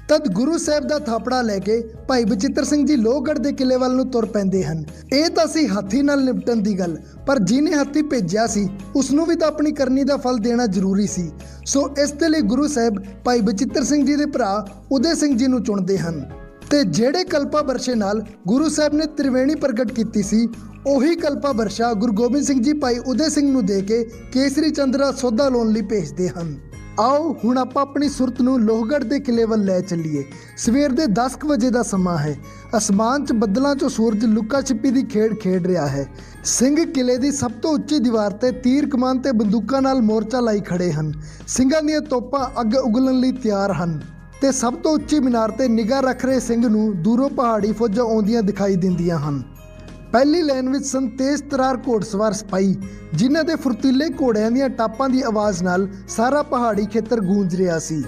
ਤਦ ਗੁਰੂ ਸਾਹਿਬ ਦਾ ਥਾਪੜਾ ਲੈ ਕੇ ਭਾਈ ਬਚਿੱਤਰ ਸਿੰਘ ਜੀ ਲੋਹਗੜ੍ਹ ਦੇ ਕਿਲੇ ਵੱਲ ਨੂੰ ਤੁਰ ਪੈਂਦੇ ਹਨ। ਇਹ ਤਾਂ ਸੀ ਹਾਥੀ ਨਾਲ ਨਿਪਟਣ ਦੀ ਗੱਲ, ਪਰ ਜਿਹਨੇ ਹਾਥੀ ਭੇਜਿਆ ਸੀ ਉਸ ਨੂੰ ਵੀ ਤਾਂ ਆਪਣੀ ਕਰਨੀ ਦਾ ਫਲ ਦੇਣਾ ਜ਼ਰੂਰੀ ਸੀ। ਸੋ ਇਸ ਦੇ ਲਈ ਗੁਰੂ ਸਾਹਿਬ ਭਾਈ ਬਚਿੱਤਰ ਸਿੰਘ ਜੀ ਦੇ ਭਰਾ ਉਦੇ ਸਿੰਘ ਜੀ ਨੂੰ ਚੁਣਦੇ ਹਨ। ਤੇ ਜਿਹੜੇ ਕਲਪਾ ਵਰਸ਼ੇ ਨਾਲ ਗੁਰੂ ਸਾਹਿਬ ਨੇ ਤ੍ਰਿਵੇਣੀ ਪ੍ਰਗਟ ਕੀਤੀ ਸੀ, ਉਹੀ ਕਲਪਾ ਵਰਸ਼ਾ ਗੁਰੂ ਗੋਬਿੰਦ ਸਿੰਘ ਜੀ ਭਾਈ ਉਦੇ ਸਿੰਘ ਨੂੰ ਦੇ ਕੇ ਕੇਸਰੀ ਚੰਦਰਾ ਸੌਦਾ ਲਾਉਣ ਲਈ ਭੇਜਦੇ ਹਨ। ਆਓ ਹੁਣ ਆਪਾਂ ਆਪਣੀ ਸੁਰਤ ਨੂੰ ਲੋਹਗੜ੍ਹ ਦੇ ਕਿਲੇ ਵੱਲ ਲੈ ਚੱਲੀਏ। ਸਵੇਰ ਦੇ 10 ਕੁ ਵਜੇ ਦਾ ਸਮਾਂ ਹੈ। ਅਸਮਾਨ 'ਚ ਬੱਦਲਾਂ 'ਚੋਂ ਸੂਰਜ ਲੁੱਕਾ ਛਿਪੀ ਦੀ ਖੇਡ ਖੇਡ ਰਿਹਾ ਹੈ। ਸਿੰਘ ਕਿਲੇ ਦੀ ਸਭ ਤੋਂ ਉੱਚੀ ਦੀਵਾਰ ਤੇ ਤੀਰ ਕਮਾਨ ਤੇ ਬੰਦੂਕਾਂ ਨਾਲ ਮੋਰਚਾ ਲਾਈ ਖੜੇ ਹਨ। ਸਿੰਘਾਂ ਦੀਆਂ ਤੋਪਾਂ ਅੱਗ ਉਗਲਣ ਲਈ ਤਿਆਰ ਹਨ ਤੇ ਸਭ ਤੋਂ ਉੱਚੀ ਮੀਨਾਰ ਤੇ ਨਿਗਾਹ ਰੱਖ ਰਹੇ ਸਿੰਘ ਨੂੰ ਦੂਰੋਂ ਪਹਾੜੀ ਫੌਜਾਂ ਆਉਂਦੀਆਂ ਦਿਖਾਈ ਦਿੰਦੀਆਂ ਹਨ। ਪਹਿਲੀ ਲਾਈਨ ਵਿੱਚ ਸਨ ਤੇਜ਼ ਤਰਾਰ ਘੋੜਸਵਾਰ ਸਿਪਾਹੀ, ਜਿਨ੍ਹਾਂ ਦੇ ਫੁਰਤੀਲੇ ਘੋੜਿਆਂ ਦੀਆਂ ਟਾਪਾਂ ਦੀ ਆਵਾਜ਼ ਨਾਲ ਸਾਰਾ ਪਹਾੜੀ ਖੇਤਰ ਗੂੰਜ ਰਿਹਾ ਸੀ।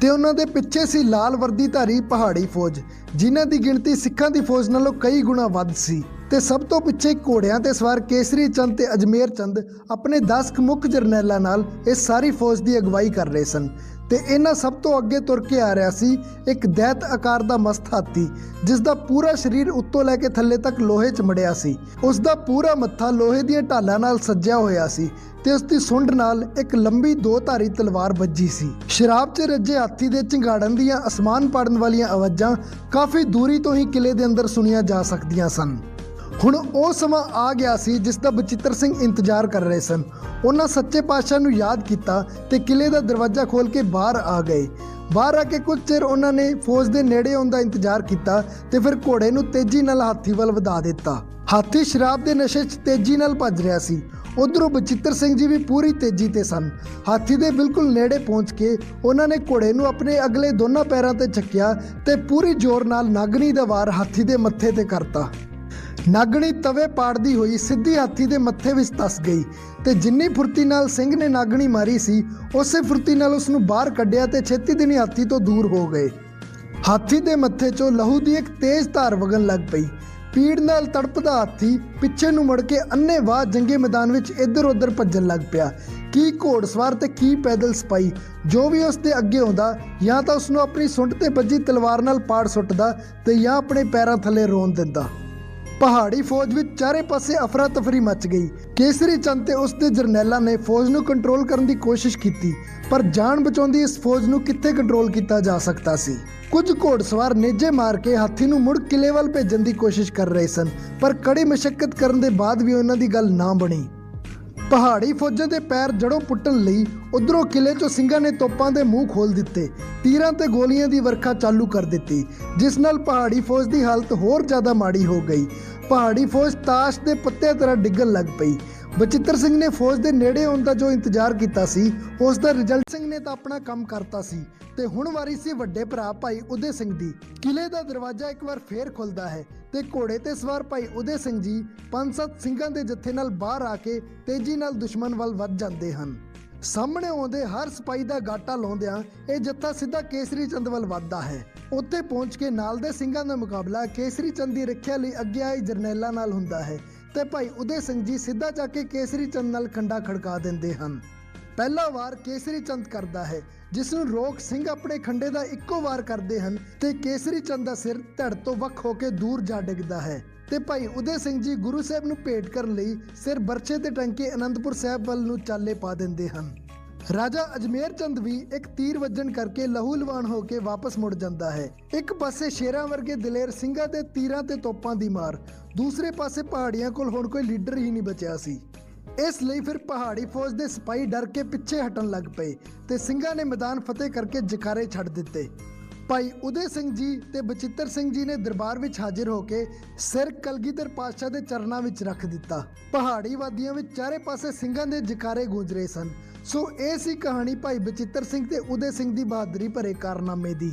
ਤੇ ਉਹਨਾਂ ਦੇ ਪਿੱਛੇ ਸੀ ਲਾਲ ਵਰਦੀਧਾਰੀ ਪਹਾੜੀ ਫੌਜ, ਜਿਨ੍ਹਾਂ ਦੀ ਗਿਣਤੀ ਸਿੱਖਾਂ ਦੀ ਫੌਜ ਨਾਲੋਂ ਕਈ ਗੁਣਾ ਵੱਧ ਸੀ। ਤੇ ਸਭ ਤੋਂ ਪਿੱਛੇ ਘੋੜਿਆਂ ਤੇ ਸਵਾਰ ਕੇਸਰੀ ਚੰਦ ਤੇ ਅਜਮੇਰ ਚੰਦ ਆਪਣੇ 10 ਕੁ ਮੁੱਖ ਜਰਨੈਲਾਂ ਨਾਲ ਇਸ ਸਾਰੀ ਫੌਜ ਦੀ ਅਗਵਾਈ ਕਰ ਰਹੇ ਸਨ ਤੇ ਇਹਨਾਂ ਸਭ ਤੋਂ ਅੱਗੇ ਤੁਰ ਕੇ ਆ ਰਿਹਾ ਸੀ ਇੱਕ ਦੈਤ ਆਕਾਰ ਦਾ ਮਸਤ ਹਾਥੀ, ਜਿਸ ਦਾ ਪੂਰਾ ਸਰੀਰ ਉੱਤੋਂ ਲੈ ਕੇ ਥੱਲੇ ਤੱਕ ਲੋਹੇ 'ਚ ਮੜਿਆ ਸੀ। ਉਸ ਦਾ ਪੂਰਾ ਮੱਥਾ ਲੋਹੇ ਦੀਆਂ ਢਾਲਾਂ ਨਾਲ ਸੱਜਿਆ ਹੋਇਆ ਸੀ ਤੇ ਉਸ ਦੀ ਸੁੰਡ ਨਾਲ ਇੱਕ ਲੰਬੀ ਦੋ ਧਾਰੀ ਤਲਵਾਰ ਵੱਜੀ ਸੀ। ਸ਼ਰਾਬ 'ਚ ਰੱਜੇ ਹਾਥੀ ਦੇ ਚਿੰਗਾੜਨ ਦੀਆਂ ਅਸਮਾਨ ਪਾੜਨ ਵਾਲੀਆਂ ਆਵਾਜ਼ਾਂ ਕਾਫੀ ਦੂਰੀ ਤੋਂ ਹੀ ਕਿਲੇ ਦੇ ਅੰਦਰ ਸੁਣੀਆਂ ਜਾ ਸਕਦੀਆਂ ਸਨ। ਹੁਣ ਉਹ ਸਮਾਂ ਆ ਗਿਆ ਸੀ ਜਿਸ ਦਾ ਬਚਿੱਤਰ ਸਿੰਘ ਇੰਤਜ਼ਾਰ ਕਰ ਰਹੇ ਸਨ। ਉਹਨਾਂ ਸੱਚੇ ਪਾਤਸ਼ਾਹ ਨੂੰ ਯਾਦ ਕੀਤਾ ਤੇ ਕਿਲੇ ਦਾ ਦਰਵਾਜ਼ਾ ਖੋਲ ਕੇ ਬਾਹਰ ਆ ਗਏ। ਬਾਹਰ ਆ ਕੇ ਕੁਝ ਚਿਰ ਉਹਨਾਂ ਨੇ ਫੌਜ ਦੇ ਨੇੜੇ ਆਉਣ ਦਾ ਇੰਤਜ਼ਾਰ ਕੀਤਾ ਤੇ ਫਿਰ ਘੋੜੇ ਨੂੰ ਤੇਜ਼ੀ ਨਾਲ ਹਾਥੀ ਵੱਲ ਵਧਾ ਦਿੱਤਾ। ਹਾਥੀ ਸ਼ਰਾਬ ਦੇ ਨਸ਼ੇ 'ਚ ਤੇਜ਼ੀ ਨਾਲ ਭੱਜ ਰਿਹਾ ਸੀ। ਉਧਰੋਂ ਬਚਿੱਤਰ ਸਿੰਘ ਜੀ ਵੀ ਪੂਰੀ ਤੇਜ਼ੀ ਤੇ ਸਨ। ਹਾਥੀ ਦੇ ਬਿਲਕੁਲ ਨੇੜੇ ਪਹੁੰਚ ਕੇ ਉਹਨਾਂ ਨੇ ਘੋੜੇ ਨੂੰ ਆਪਣੇ ਅਗਲੇ ਦੋਨਾਂ ਪੈਰਾਂ ਤੇ ਚੱਕਿਆ ਤੇ ਪੂਰੀ ਜ਼ੋਰ ਨਾਲ ਨਾਗਣੀ ਦਾ ਵਾਰ ਹਾਥੀ ਦੇ ਮੱਥੇ ਤੇ ਕਰਤਾ। ਨਾਗਣੀ ਤਵੇ ਪਾੜਦੀ ਹੋਈ ਸਿੱਧੀ ਹਾਥੀ ਦੇ ਮੱਥੇ ਵਿੱਚ ਤਸ ਗਈ ਤੇ ਜਿੰਨੀ ਫੁਰਤੀ ਨਾਲ ਸਿੰਘ ਨੇ ਨਾਗਣੀ ਮਾਰੀ ਸੀ, ਉਸੇ ਫੁਰਤੀ ਨਾਲ ਉਸ ਨੂੰ ਬਾਹਰ ਕੱਢਿਆ ਤੇ ਛੇਤੀ ਦਿਨੀ ਹਾਥੀ ਤੋਂ ਦੂਰ ਹੋ ਗਏ। ਹਾਥੀ ਦੇ ਮੱਥੇ 'ਚੋਂ ਲਹੂ ਦੀ ਇੱਕ ਤੇਜ਼ ਧਾਰ ਵਗਣ ਲੱਗ ਪਈ। ਪੀੜ ਨਾਲ ਤੜਪਦਾ ਹਾਥੀ ਪਿੱਛੇ ਨੂੰ ਮੁੜ ਕੇ ਅੰਨ੍ਹੇਵਾਹ ਜੰਗੇ ਮੈਦਾਨ ਵਿੱਚ ਇੱਧਰ ਉੱਧਰ ਭੱਜਣ ਲੱਗ ਪਿਆ। ਕੀ ਘੋੜਸਵਾਰ ਤੇ ਕੀ ਪੈਦਲ ਸਪਾਈ ਜੋ ਵੀ ਉਸ ਦੇ ਅੱਗੇ ਆਉਂਦਾ, ਜਾਂ ਤਾਂ ਉਸ ਨੂੰ ਆਪਣੀ ਸੁੰਡ ਤੇ ਵੱਜੀ ਤਲਵਾਰ ਨਾਲ ਪਾੜ ਸੁੱਟਦਾ ਤੇ ਜਾਂ ਆਪਣੇ ਪੈਰਾਂ ਥੱਲੇ ਰੋਣ ਦਿੰਦਾ। ਪਹਾੜੀ ਫੌਜ ਵਿੱਚ ਚਾਰੇ ਪਾਸੇ ਅਫਰਾ ਤਫਰੀ ਮਚ ਗਈ। ਕੇਸਰੀ ਚੰਦ ਤੇ ਉਸ ਦੇ ਜਰਨੈਲਾਂ ਨੇ ਫੌਜ ਨੂੰ ਕੰਟਰੋਲ ਕਰਨ ਦੀ ਕੋਸ਼ਿਸ਼ ਕੀਤੀ, ਪਰ ਜਾਨ ਬਚਾਉਂਦੀ ਇਸ ਫੌਜ ਨੂੰ ਕਿੱਥੇ ਕੰਟਰੋਲ ਕੀਤਾ ਜਾ ਸਕਦਾ ਸੀ? ਕੁਝ ਘੋੜਸਵਾਰ ਨੇਜੇ ਮਾਰ ਕੇ ਹਾਥੀ ਨੂੰ ਮੁੜ ਕਿਲੇ ਵੱਲ ਭੇਜਣ ਦੀ ਕੋਸ਼ਿਸ਼ ਕਰ ਰਹੇ ਸਨ, ਪਰ ਕੜੀ ਮਸ਼ੱਕਤ ਕਰਨ ਦੇ ਬਾਅਦ ਵੀ ਉਹਨਾਂ ਦੀ ਗੱਲ ਨਾ ਬਣੀ। ਪਹਾੜੀ ਫੌਜਾਂ ਦੇ ਪੈਰ ਜੜੋਂ ਪੁੱਟਣ ਲਈ ਉਧਰੋਂ ਕਿਲੇ 'ਚੋਂ ਸਿੰਘਾਂ ਨੇ ਤੋਪਾਂ ਦੇ ਮੂੰਹ ਖੋਲ ਦਿੱਤੇ, ਤੀਰਾਂ ਤੇ ਗੋਲੀਆਂ ਦੀ ਵਰਖਾ ਚਾਲੂ ਕਰ ਦਿੱਤੀ, ਜਿਸ ਨਾਲ ਪਹਾੜੀ ਫੌਜ ਦੀ ਹਾਲਤ ਹੋਰ ਜ਼ਿਆਦਾ ਮਾੜੀ ਹੋ ਗਈ। ਪਹਾੜੀ ਫੌਜ ਤਾਸ਼ ਦੇ ਪੱਤੇ ਤਰ੍ਹਾਂ ਡਿੱਗਣ ਲੱਗ ਪਈ। ਬਚਿੱਤਰ ਸਿੰਘ ਨੇ ਫੌਜ ਦੇ ਨੇੜੇ ਆਉਣ ਦਾ ਜੋ ਇੰਤਜ਼ਾਰ ਕੀਤਾ ਸੀ, ਉਸ ਦਾ ਰਿਜ਼ਲਟ ਸਿੰਘ ਨੇ ਤਾਂ ਆਪਣਾ ਕੰਮ ਕਰਤਾ ਸੀ। ਤੇ ਹੁਣ ਵਾਰੀ ਸੀ ਵੱਡੇ ਭਰਾ ਭਾਈ ਉਦੇ ਸਿੰਘ ਦੀ। ਕਿਲੇ ਦਾ ਦਰਵਾਜ਼ਾ ਇੱਕ ਵਾਰ ਫੇਰ ਖੁੱਲਦਾ ਹੈ ਤੇ ਘੋੜੇ ਤੇ ਸਵਾਰ ਭਾਈ ਉਦੇ ਸਿੰਘ ਜੀ ਪੰਜ ਸੱਤ ਸਿੰਘਾਂ ਦੇ ਜੱਥੇ ਨਾਲ ਬਾਹਰ ਆ ਕੇ ਤੇਜ਼ੀ ਨਾਲ ਦੁਸ਼ਮਣ ਵੱਲ ਵੱਧ ਜਾਂਦੇ ਹਨ। ਸਾਹਮਣੇ ਆਉਂਦੇ ਹਰ ਸਿਪਾਹੀ ਦਾ ਗਾਟਾ ਲਾਉਂਦਿਆਂ ਇਹ ਜੱਥਾ ਸਿੱਧਾ ਕੇਸਰੀ ਚੰਦ ਵੱਲ ਵੱਧਦਾ ਹੈ। ਉੱਥੇ ਪਹੁੰਚ ਕੇ ਨਾਲ ਦੇ ਸਿੰਘਾਂ ਦਾ ਮੁਕਾਬਲਾ ਕੇਸਰੀ ਚੰਦ ਦੀ ਰੱਖਿਆ ਲਈ ਅੱਗੇ ਆਏ ਜਰਨੈਲਾਂ ਨਾਲ ਹੁੰਦਾ ਹੈ ਤੇ ਭਾਈ ਉਦੇ ਸਿੰਘ ਜੀ ਸਿੱਧਾ ਜਾ ਕੇ ਕੇਸਰੀ ਚੰਦ ਨਾਲ ਖੰਡਾ ਖੜਕਾ ਦਿੰਦੇ ਹਨ। ਪਹਿਲਾ ਵਾਰ ਕੇਸਰੀ ਚੰਦ ਕਰਦਾ ਹੈ, ਜਿਸ ਨੂੰ ਰੋਕ ਸਿੰਘ ਆਪਣੇ ਖੰਡੇ ਦਾ ਇੱਕੋ ਵਾਰ ਕਰਦੇ ਹਨ ਤੇ ਕੇਸਰੀ ਚੰਦ ਦਾ ਸਿਰ ਧੜ ਤੋਂ ਵੱਖ ਹੋ ਕੇ ਦੂਰ ਜਾ ਡਿੱਗਦਾ ਹੈ। ਤੇ ਭਾਈ ਉਦੇ ਸਿੰਘ ਜੀ ਗੁਰੂ ਸਾਹਿਬ ਨੂੰ ਭੇਟ ਕਰਨ ਲਈ ਸਿਰ ਬਰਛੇ ਤੇ ਟੰਕੇ ਅਨੰਦਪੁਰ ਸਾਹਿਬ ਵੱਲ ਨੂੰ ਚਾਲੇ ਪਾ ਦਿੰਦੇ ਹਨ। ਰਾਜਾ ਅਜਮੇਰ ਚੰਦ ਵੀ ਇੱਕ ਤੀਰ ਵੱਜਣ ਕਰਕੇ ਲਹੂ ਲਵਾਨ ਹੋ ਕੇ ਵਾਪਸ ਮੁੜ ਜਾਂਦਾ ਹੈ। ਇੱਕ ਪਾਸੇ ਸ਼ੇਰਾਂ ਵਰਗੇ ਦਲੇਰ ਸਿੰਘਾਂ ਦੇ ਤੀਰਾਂ ਤੇ ਤੋਪਾਂ ਦੀ ਮਾਰ, ਦੂਸਰੇ ਪਾਸੇ ਪਹਾੜੀਆਂ ਕੋਲ ਹੁਣ ਕੋਈ ਲੀਡਰ ਹੀ ਨਹੀਂ ਬਚਿਆ ਸੀ। ਇਸ ਲਈ ਫਿਰ ਪਹਾੜੀ ਫੌਜ ਦੇ ਸਿਪਾਹੀ ਡਰ ਕੇ ਪਿੱਛੇ ਹਟਣ ਲੱਗ ਪਏ ਤੇ ਸਿੰਘਾਂ ਨੇ ਮੈਦਾਨ ਫਤਿਹ ਕਰਕੇ ਜਕਾਰੇ ਛੱਡ ਦਿੱਤੇ। ਭਾਈ ਉਦੇ ਸਿੰਘ ਜੀ ਤੇ ਬਚਿੱਤਰ ਸਿੰਘ ਜੀ ਨੇ ਦਰਬਾਰ ਵਿੱਚ ਹਾਜ਼ਰ ਹੋ ਕੇ ਸਿਰ ਕਲਗੀਧਰ ਪਾਤਸ਼ਾਹ ਦੇ ਚਰਨਾਂ ਵਿੱਚ ਰੱਖ ਦਿੱਤਾ। ਪਹਾੜੀ ਵਾਦੀਆਂ ਵਿੱਚ ਚਾਰੇ ਪਾਸੇ ਸਿੰਘਾਂ ਦੇ ਜਕਾਰੇ ਗੂੰਜ ਰਹੇ ਸਨ। ਸੋ ਇਹ ਸੀ ਕਹਾਣੀ ਭਾਈ ਬਚਿੱਤਰ ਸਿੰਘ ਤੇ ਉਦੇ ਸਿੰਘ ਦੀ ਬਹਾਦਰੀ ਭਰੇ ਕਾਰਨਾਮੇ ਦੀ।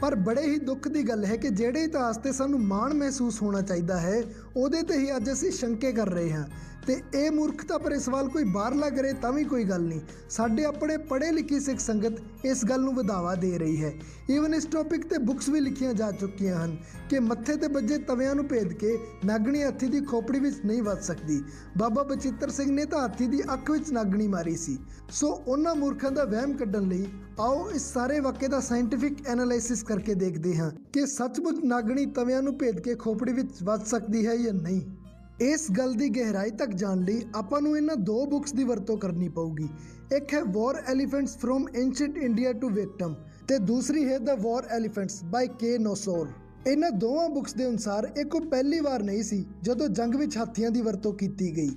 ਪਰ ਬੜੇ ਹੀ ਦੁੱਖ ਦੀ ਗੱਲ ਹੈ ਕਿ ਜਿਹੜੇ ਇਤਿਹਾਸ ਤੇ ਸਾਨੂੰ ਮਾਣ ਮਹਿਸੂਸ ਹੋਣਾ ਚਾਹੀਦਾ ਹੈ, ਉਹਦੇ ਤੇ ਹੀ ਅੱਜ ਅਸੀਂ ਸ਼ੰਕੇ ਕਰ ਰਹੇ ਹਾਂ। ਤੇ ਇਹ ਮੂਰਖਤਾ ਇਸ ਵੱਲ ਕੋਈ ਬਾਹਰਲਾ ਕਰੇ ਤਾਂ ਵੀ ਕੋਈ ਗੱਲ ਨਹੀਂ। ਸਾਡੇ ਆਪਣੇ ਪੜ੍ਹੇ ਲਿਖੀ ਸਿੱਖ ਸੰਗਤ ਇਸ ਗੱਲ ਨੂੰ ਵਧਾਵਾ ਦੇ ਰਹੀ ਹੈ। ਈਵਨ ਇਸ ਟੌਪਿਕ ਤੇ ਬੁੱਕਸ ਵੀ ਲਿਖੀਆਂ ਜਾ ਚੁੱਕੀਆਂ ਹਨ ਕਿ ਮੱਥੇ ਤੇ ਵੱਜੇ ਤਵਿਆਂ ਨੂੰ ਭੇਦ ਕੇ ਨਾਗਣੀ ਹਾਥੀ ਦੀ ਖੋਪੜੀ ਵਿੱਚ ਨਹੀਂ ਵੱਜ ਸਕਦੀ। ਬਾਬਾ ਬਚਿੱਤਰ ਸਿੰਘ ਨੇ ਤਾਂ ਹਾਥੀ ਦੀ ਅੱਖ ਵਿੱਚ ਨਾਗਣੀ ਮਾਰੀ ਸੀ। ਸੋ ਉਹਨਾਂ ਮੂਰਖਾਂ ਦਾ ਵਹਿਮ ਕੱਢਣ ਲਈ ਆਓ ਇਸ ਸਾਰੇ ਵਾਕਿਏ ਦਾ ਸਾਇੰਟੀਫਿਕ ਐਨਾਲਾਈਸਿਸ ਕਰਕੇ ਦੇਖਦੇ ਹਾਂ ਕਿ ਸੱਚਮੁੱਚ ਨਾਗਣੀ ਤਵਿਆਂ ਨੂੰ ਭੇਦ ਕੇ ਖੋਪੜੀ ਵਿੱਚ ਵੱਜ ਸਕਦੀ ਹੈ ਜਾਂ ਨਹੀਂ। ਇਸ ਗੱਲ ਦੀ ਗਹਿਰਾਈ ਤੱਕ ਜਾਣ ਲਈ ਆਪਾਂ ਨੂੰ ਇਹਨਾਂ ਦੋ ਬੁੱਕਸ ਦੀ ਵਰਤੋਂ ਕਰਨੀ ਪਊਗੀ। ਇੱਕ ਹੈ war elephants from ancient India to victim ਤੇ ਦੂਸਰੀ ਹੈ ਦ ਵਾਰ ਐਲੀਫੈਂਟਸ ਬਾਈ ਕੇ ਨੋਸੋਰ ਇਹਨਾਂ ਦੋਵਾਂ ਬੁੱਕਸ ਦੇ ਅਨੁਸਾਰ ਇਹ ਕੋਈ ਪਹਿਲੀ ਵਾਰ ਨਹੀਂ ਸੀ ਜਦੋਂ ਜੰਗ ਵਿੱਚ ਹਾਥੀਆਂ ਦੀ ਵਰਤੋਂ ਕੀਤੀ ਗਈ।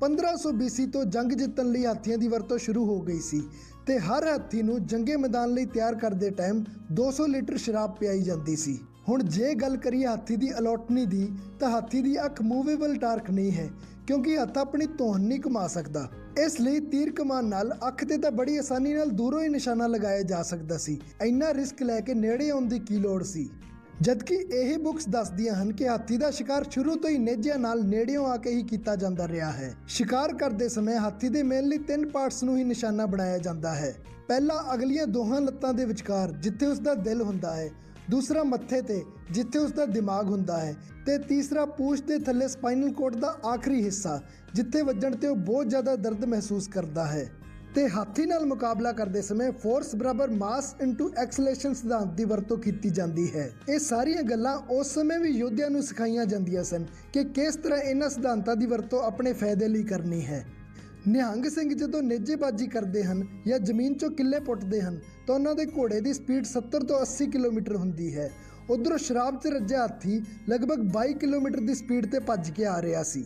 1500 BC ਤੋਂ ਜੰਗ ਜਿੱਤਣ ਲਈ ਹਾਥੀਆਂ ਦੀ ਵਰਤੋਂ ਸ਼ੁਰੂ ਹੋ ਗਈ ਸੀ ਤੇ ਹਰ ਹਾਥੀ ਨੂੰ ਜੰਗੇ ਮੈਦਾਨ ਲਈ ਤਿਆਰ ਕਰਦੇ ਟਾਈਮ 200 ਲੀਟਰ ਸ਼ਰਾਬ ਪਿਆਈ ਜਾਂਦੀ ਸੀ। ਹੁਣ ਜੇ ਗੱਲ ਕਰੀਏ ਹਾਥੀ ਦੀ ਅਲੋਟਨੀ ਦੀ, ਤਾਂ ਹਾਥੀ ਦੀ ਅੱਖ ਮੂਵੇਬਲ ਟਾਰਕ ਨਹੀਂ ਹੈ, ਕਿਉਂਕਿ ਹੱਥ ਆਪਣੀ ਧੌਣ ਨਹੀਂ ਕਮਾ ਸਕਦਾ। ਇਸ ਲਈ ਤੀਰ ਕਮਾਨ ਨਾਲ ਅੱਖ ਤੇ ਤਾਂ ਬੜੀ ਆਸਾਨੀ ਨਾਲ ਦੂਰੋਂ ਹੀ ਨਿਸ਼ਾਨਾ ਲਗਾਇਆ ਜਾ ਸਕਦਾ ਸੀ। ਇੰਨਾ ਰਿਸਕ ਲੈ ਕੇ ਨੇੜੇ ਆਉਣ ਦੀ ਕੀ ਲੋੜ ਸੀ? ਜਦਕਿ ਇਹ ਬੁੱਕਸ ਦੱਸਦੀਆਂ ਹਨ ਕਿ ਹਾਥੀ ਦਾ ਸ਼ਿਕਾਰ ਸ਼ੁਰੂ ਤੋਂ ਹੀ ਨੇਜਿਆਂ ਨਾਲ ਨੇੜਿਓਂ ਆ ਕੇ ਹੀ ਕੀਤਾ ਜਾਂਦਾ ਰਿਹਾ ਹੈ। ਸ਼ਿਕਾਰ ਕਰਦੇ ਸਮੇਂ ਹਾਥੀ ਦੇ ਮੇਨਲੀ ਤਿੰਨ ਪਾਰਟਸ ਨੂੰ ਹੀ ਨਿਸ਼ਾਨਾ ਬਣਾਇਆ ਜਾਂਦਾ ਹੈ। ਪਹਿਲਾ ਅਗਲੀਆਂ ਦੋਹਾਂ ਲੱਤਾਂ ਦੇ ਵਿਚਕਾਰ, ਜਿੱਥੇ ਉਸ ਦਾ ਦਿਲ ਹੁੰਦਾ ਹੈ ਦੂਸਰਾ ਮੱਥੇ ਤੇ, ਜਿੱਥੇ ਉਸ ਦਾ ਦਿਮਾਗ ਹੁੰਦਾ ਹੈ, ਤੇ ਤੀਸਰਾ ਪੂਛ ਦੇ ਥੱਲੇ ਸਪਾਈਨਲ ਕੋਰਡ ਦਾ ਆਖਰੀ ਹਿੱਸਾ, ਜਿੱਥੇ ਵੱਜਣ ਤੇ ਉਹ ਬਹੁਤ ਜ਼ਿਆਦਾ ਦਰਦ ਮਹਿਸੂਸ ਕਰਦਾ ਹੈ। ਤੇ ਹਾਥੀ ਨਾਲ ਮੁਕਾਬਲਾ ਕਰਦੇ ਸਮੇਂ ਫੋਰਸ ਬਰਾਬਰ ਮਾਸ ਇਨਟੂ ਐਕਸਲੇਸ਼ਨ ਸਿਧਾਂਤ ਦੀ ਵਰਤੋਂ ਕੀਤੀ ਜਾਂਦੀ ਹੈ। ਇਹ ਸਾਰੀਆਂ ਗੱਲਾਂ ਉਸ ਸਮੇਂ ਵੀ ਯੋਧਿਆਂ ਨੂੰ ਸਿਖਾਈਆਂ ਜਾਂਦੀਆਂ ਸਨ ਕਿ ਕਿਸ ਤਰ੍ਹਾਂ ਇਹਨਾਂ ਸਿਧਾਂਤਾਂ ਦੀ ਵਰਤੋਂ ਆਪਣੇ ਫਾਇਦੇ ਲਈ ਕਰਨੀ ਹੈ। ਨਿਹੰਗ ਸਿੰਘ ਜਦੋਂ ਨੇਜੇਬਾਜ਼ੀ ਕਰਦੇ ਹਨ ਜਾਂ ਜ਼ਮੀਨ 'ਚੋਂ ਕਿੱਲੇ ਪੁੱਟਦੇ ਹਨ, ਤਾਂ ਉਹਨਾਂ ਦੇ ਘੋੜੇ ਦੀ ਸਪੀਡ 70 ਤੋਂ 80 ਕਿਲੋਮੀਟਰ ਹੁੰਦੀ ਹੈ। ਉਧਰੋਂ ਸ਼ਰਾਬ 'ਚ ਰੱਜਿਆ ਹਾਥੀ ਲਗਭਗ 22 ਕਿਲੋਮੀਟਰ ਦੀ ਸਪੀਡ ਤੇ ਭੱਜ ਕੇ ਆ ਰਿਹਾ ਸੀ।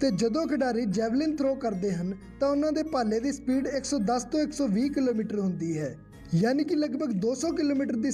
ਤੇ ਜਦੋਂ ਖਿਡਾਰੀ ਜੈਵਲਿਨ ਥਰੋ ਕਰਦੇ ਹਨ, ਤਾਂ ਉਹਨਾਂ ਦੇ ਭਾਲੇ ਦੀ ਸਪੀਡ 110 ਤੋਂ 120 ਕਿਲੋਮੀਟਰ ਹੁੰਦੀ ਹੈ। ਯਾਨੀ ਕਿ ਲਗਭਗ 200 ਕਿਲੋਮੀਟਰ ਦੀ